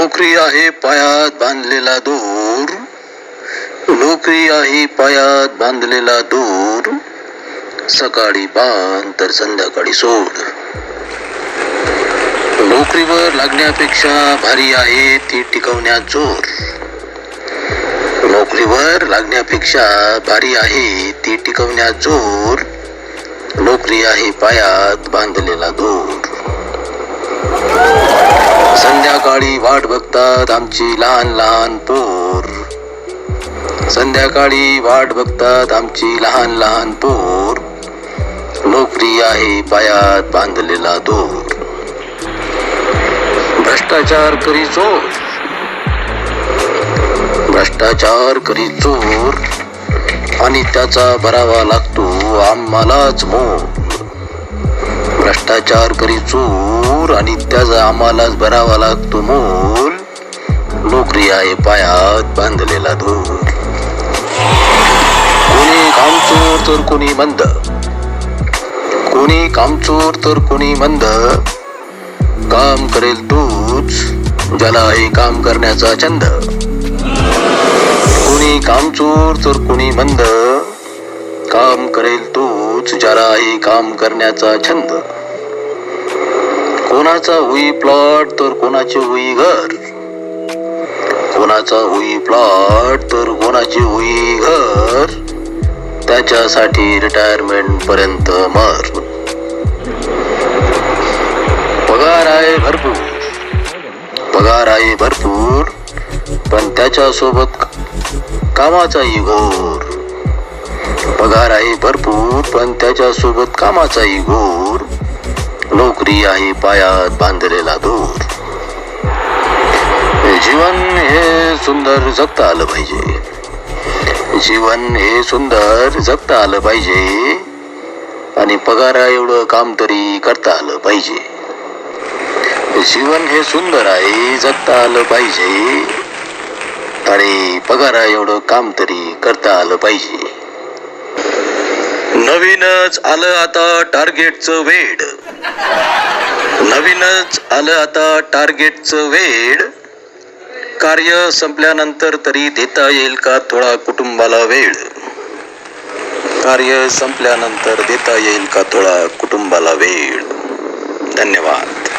नोकरी आहे पायात बांधलेला दूर. नोकरी आहे पायात बांधलेला दूर. सकाळी बांध तर संध्याकाळी सोड. नोकरीवर लागण्यापेक्षा भारी आहे ती टिकवण्यात जोर. नोकरीवर लागण्यापेक्षा भारी आहे ती टिकवण्यात जोर. नोकरी आहे पायात बांधले संध्याकाळी वाट बघतात आमची लहान लहान पोर. संध्याकाळी वाट बघतात आमची लहान लहान पोर. नोकरी आहे पायात बांधलेला दोर. भ्रष्टाचार करी चोर भ्रष्टाचार करी चोर आणि त्याचा भरावा लागतो आम्हालाच मोर. भ्रष्टाचार करी चोर आणि त्याचा आम्हालाच भरावा लागतो मोल. नोकरी आहे पायात बांधलेला धूर. कोणी कामचोर तर कोणी मंद. कोणी कामचोर तर कोणी मंद. काम करेल तूच ज्याला आहे काम करण्याचा छंद. कोणी कामचोर तर कोणी मंद. काम करेल तूच ज्याला आहे काम करण्याचा छंद. कोणाचा होई प्लॉट तर कोणाचे होई घर? कोणाचा होई प्लॉट तर कोणाचे होई घर? त्याच्यासाठी रिटायरमेंट पर्यंत मर. पगार आहे भरपूर. पगार आहे भरपूर पण त्याच्यासोबत कामाचाही घोर. पगार आहे भरपूर पण त्याच्यासोबत कामाचाही घोर. नोकरी आहे पायात बांधलेला दूर. जीवन हे सुंदर जगता आलं पाहिजे. जीवन हे सुंदर जगता आलं पाहिजे. आणि पगारा एवढं काम तरी करता आलं पाहिजे. जीवन हे सुंदर आहे जगता आलं पाहिजे. आणि पगारा एवढं काम तरी करता आलं पाहिजे. नवीनच आलं आता टार्गेटचं वेड. नवीनच आलं आता टार्गेटचं वेड. कार्य संपल्यानंतर तरी देता येईल का थोडा कुटुंबाला वेळ कार्य संपल्यानंतर देता येईल का थोडा कुटुंबाला वेळ धन्यवाद.